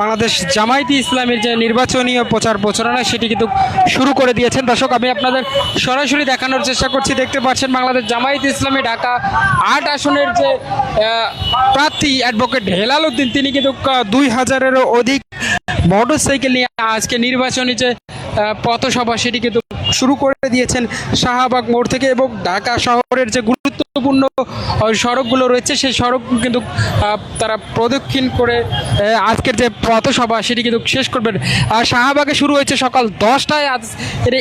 বাংলাদেশ জামায়াতি ইসলামের যে নির্বাচনীয় প্রচার প্রচারণা, সেটি কিন্তু শুরু করে দিয়েছেন। দর্শক, আমি আপনাদের সরাসরি দেখানোর চেষ্টা করছি। দেখতে পাচ্ছেন বাংলাদেশ জামায়াতি ইসলামী ঢাকা আট আসনের যে প্রার্থী অ্যাডভোকেট হেলাল উদ্দিন, তিনি কিন্তু দুই হাজারেরও অধিক মোটর সাইকেল নিয়ে আজকে নির্বাচনী যে পথসভা, সেটি কিন্তু শুরু করে দিয়েছেন শাহবাগ মোড় থেকে এবং ঢাকা শহরের যে গুরুত্বপূর্ণ সড়কগুলো রয়েছে। সেই সড়ক কিন্তু তারা প্রদক্ষিণ করে আজকের যে পথসভা সেটি কিন্তু শেষ করবেন। আর শাহবাগে শুরু হয়েছে সকাল দশটায় আজ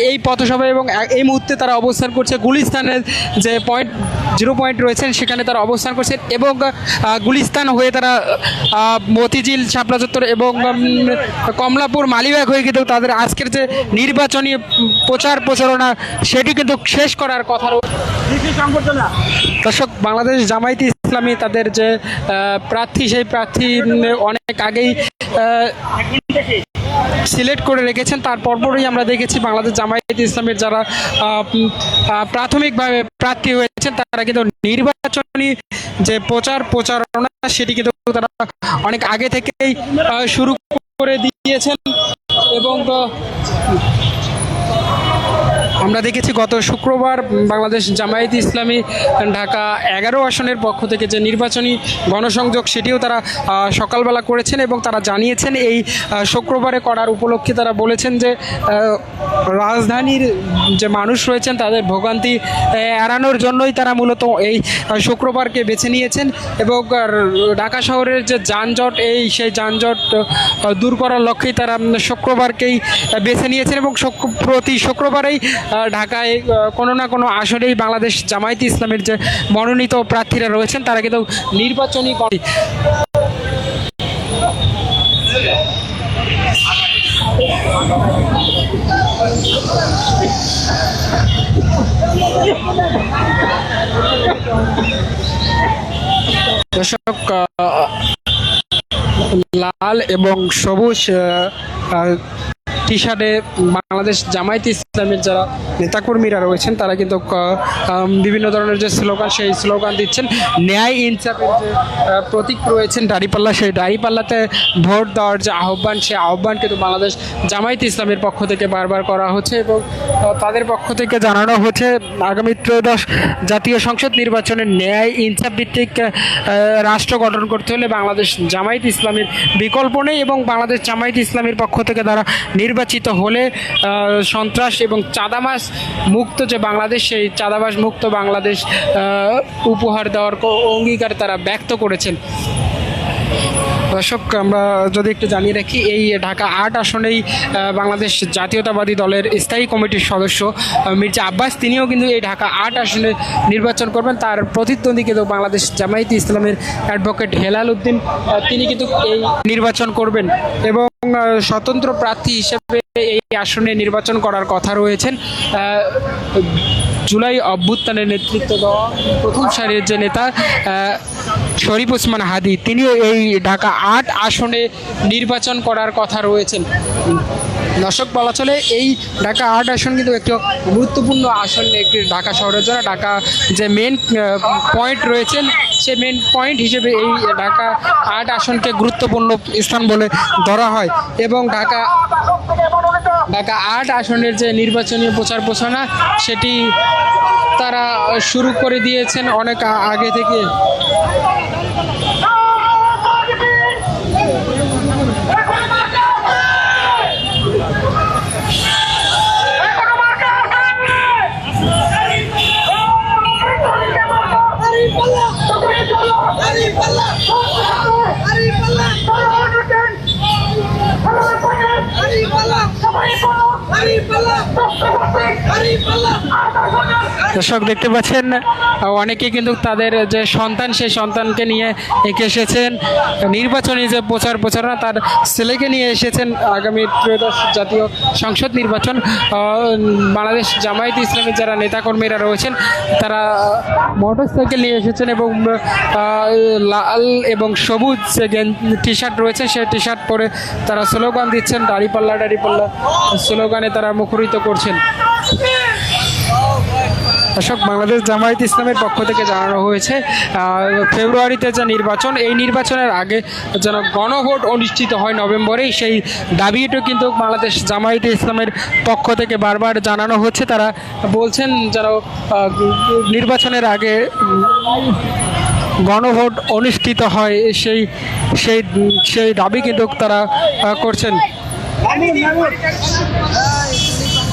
এই পথসভা এবং এই মুহূর্তে তারা অবস্থান করছে গুলিস্তানের যে পয়েন্ট জিরো পয়েন্ট রয়েছেন সেখানে তারা অবস্থান করছেন এবং গুলিস্তান হয়ে তারা মতিঝিল শাপলা চত্বর এবং কমলাপুর, মালিবাগ হয়ে কিন্তু তাদের আজকের যে নির্বাচনী প্রচার প্রচারণা, সেটি কিন্তু শেষ করার কথা দর্শক, বাংলাদেশ জামায়াতে ইসলামী তাদের যে প্রার্থী, সেই প্রার্থী অনেক আগেই সিলেক্ট করে রেখেছেন। তার পরপরই আমরা দেখেছি বাংলাদেশ জামায়াতে ইসলামের যারা প্রাথমিকভাবে প্রার্থী হয়েছেন, তারা কিন্তু নির্বাচনী যে প্রচার, প্রচারণা, সেটি কিন্তু তারা অনেক আগে থেকেই শুরু করে দিয়েছেন। এবং আমরা দেখেছি গত শুক্রবার বাংলাদেশ জামায়াত ইসলামী ঢাকা এগারো আসনের পক্ষ থেকে যে নির্বাচনী গণসংযোগ, সেটিও তারা সকালবেলা করেছেন এবং তারা জানিয়েছেন এই শুক্রবারে করার উপলক্ষে তারা বলেছেন যে রাজধানীর যে মানুষ রয়েছেন তাদের ভোগান্তি এড়ানোর জন্যই তারা মূলত এই শুক্রবারকে বেছে নিয়েছেন এবং ঢাকা শহরের যে যানজট, এই, সেই যানজট দূর করার লক্ষ্যেই তারা শুক্রবারকেই বেছে নিয়েছেন এবং প্রতি শুক্রবারেই ঢাকায় কোনো না কোনো আসরেই বাংলাদেশ জামায়াতে ইসলামের যে মনোনীত প্রার্থীরা রয়েছেন, তারা কিন্তু নির্বাচনী দর্শক লাল এবং সবুজ টি শার্টে বাংলাদেশ জামায়াত ইসলামের যারা নেতাকর্মীরা রয়েছেন, তারা কিন্তু বিভিন্ন ধরনের যে স্লোগান, সেই স্লোগান দিচ্ছেন। ন্যায় ইনসাফের যে প্রতীক রয়েছেন দাঁড়িপাল্লা, সেই দাঁড়িপাল্লাতে ভোট দেওয়ার যে আহ্বান সেই আহ্বান কিন্তু বাংলাদেশ জামায়াত ইসলামের পক্ষ থেকে বারবার করা হচ্ছে এবং তাদের পক্ষ থেকে জানানো হচ্ছে, আগামী ত্রয়োদশ জাতীয় সংসদ নির্বাচনে ন্যায় ইনসাফ ভিত্তিক রাষ্ট্র গঠন করতে হলে বাংলাদেশ জামায়াত ইসলামের বিকল্প নেই এবং বাংলাদেশ জামায়াত ইসলামের পক্ষ থেকে তারা নির্বাচিত হলে সন্ত্রাস এবং চাঁদাবাস মুক্ত যে বাংলাদেশ, সেই চাঁদাবাস মুক্ত বাংলাদেশ উপহার দেওয়ার অঙ্গীকার তারা ব্যক্ত করেছেন। দর্শক, আমরা যদি একটু জানিয়ে রাখি, এই ঢাকা আট আসনেই বাংলাদেশ জাতীয়তাবাদী দলের স্থায়ী কমিটির সদস্য মির্জা আব্বাস। তিনিও কিন্তু এই ঢাকা আট আসনে নির্বাচন করবেন। তার প্রতিদ্বন্দ্বী কিন্তু বাংলাদেশ জামায়াতে ইসলামের অ্যাডভোকেট হেলাল উদ্দিন তিনি কিন্তু এই নির্বাচন করবেন এবং স্বতন্ত্র প্রার্থী হিসেবে এই আসনে নির্বাচন করার কথা রয়েছেন। জুলাই অভ্যুত্থানের নেতৃত্ব দেওয়া প্রথম সারির যে নেতা শরীফ ওসমান হাদি, তিনিও এই ঢাকা আট আসনে নির্বাচন করার কথা রয়েছেন। দর্শক, বলা চলে এই ঢাকা আট আসন কিন্তু একটি গুরুত্বপূর্ণ আসন একটি ঢাকা শহরের জন্য। ঢাকা যে মেন পয়েন্ট রয়েছেন সে মেন পয়েন্ট হিসেবে এই ঢাকা আট আসনকে গুরুত্বপূর্ণ স্থান বলে ধরা হয় এবং ঢাকা ঢাকা আট আসনের যে নির্বাচনী প্রচার প্রচারণা সেটি তারা শুরু করে দিয়েছেন অনেক আগে থেকে। ¡Vamos! দর্শক দেখতে পাচ্ছেন অনেকে কিন্তু তাদের যে সন্তান, সেই সন্তানকে নিয়ে এঁকে এসেছেন। নির্বাচনী যে প্রচার প্রচারণা, তার ছেলেকে নিয়ে এসেছেন আগামী ত্রয়োদশ জাতীয় সংসদ নির্বাচন। বাংলাদেশ জামায়াত ইসলামের যারা নেতাকর্মীরা রয়েছেন, তারা মোটর সাইকেল নিয়ে এসেছেন এবং লাল এবং সবুজ যে টি শার্ট রয়েছে, সেই টি শার্ট পরে তারা স্লোগান দিচ্ছেন। দাড়িপাল্লা দাড়িপাল্লা, স্লোগানে তারা মুখরিত করছেন। দর্শক, বাংলাদেশ জামায়াত ইসলামের পক্ষ থেকে জানানো হয়েছে ফেব্রুয়ারিতে যে নির্বাচন, এই নির্বাচনের আগে যেন গণভোট অনুষ্ঠিত হয় নভেম্বরে, সেই দাবিটা কিন্তু বাংলাদেশ জামায়াতে ইসলামের পক্ষ থেকে বারবার জানানো হচ্ছে। তারা বলছেন যেন নির্বাচনের আগে গণভোট অনুষ্ঠিত হয়, সেই সেই সেই দাবি কিন্তু তারা করছেন।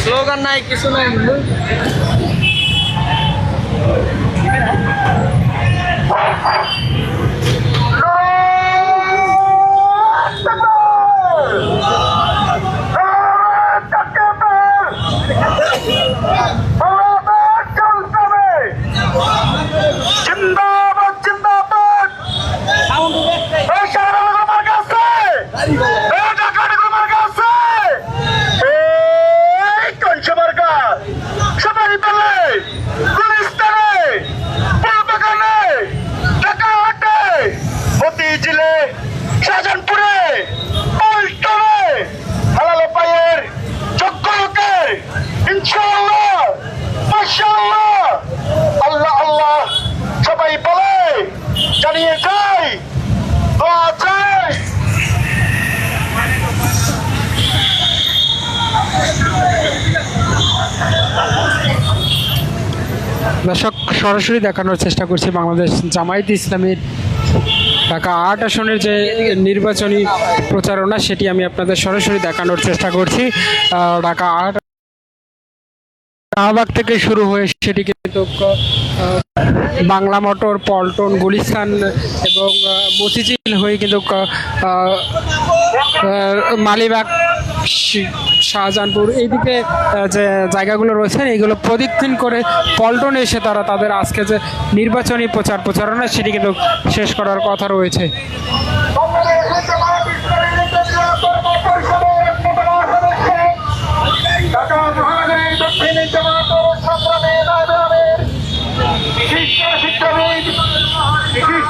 স্লোগান নাই কিছু নাই জিন্দাবাদ জিন্দাবাদ এই শাহরুখ আমার কাছে এই ঢাকাটা আমার কাছে এই কঞ্চমার্কা সবাই বলে গুলিস্তানে পূর্বগানে ঢাকাহাটে মতিঝিলে শাহজাহানপুরে পল্টনে হালালো পায়ের যোগ্য লোকের ইনশাআল্লাহ মাশাআল্লাহ আল্লাহ আল্লাহ সবাই বলে জানিয়ে যাই দোয়া চাই দর্শক সরাসরি দেখানোর চেষ্টা করছি বাংলাদেশ জামায়াত ইসলামের ঢাকা আট আসনের যে নির্বাচনী প্রচারণা, সেটি আমি আপনাদের সরাসরি দেখানোর চেষ্টা করছি। ঢাকা আট শাহবাগ থেকে শুরু হয়ে সেটি কিন্তু বাংলা মোটর, পল্টন, গুলিস্তান এবং মতিঝিল হয়ে কিন্তু মালিবাগ শাহজাহানপুর। এইদিকে যে জায়গাগুলো রয়েছেন এইগুলো প্রদক্ষিণ করে পল্টনে এসে তারা তাদের আজকে যে নির্বাচনী প্রচার প্রচারণা, সেটি কিন্তু শেষ করার কথা রয়েছে। শিক্ষা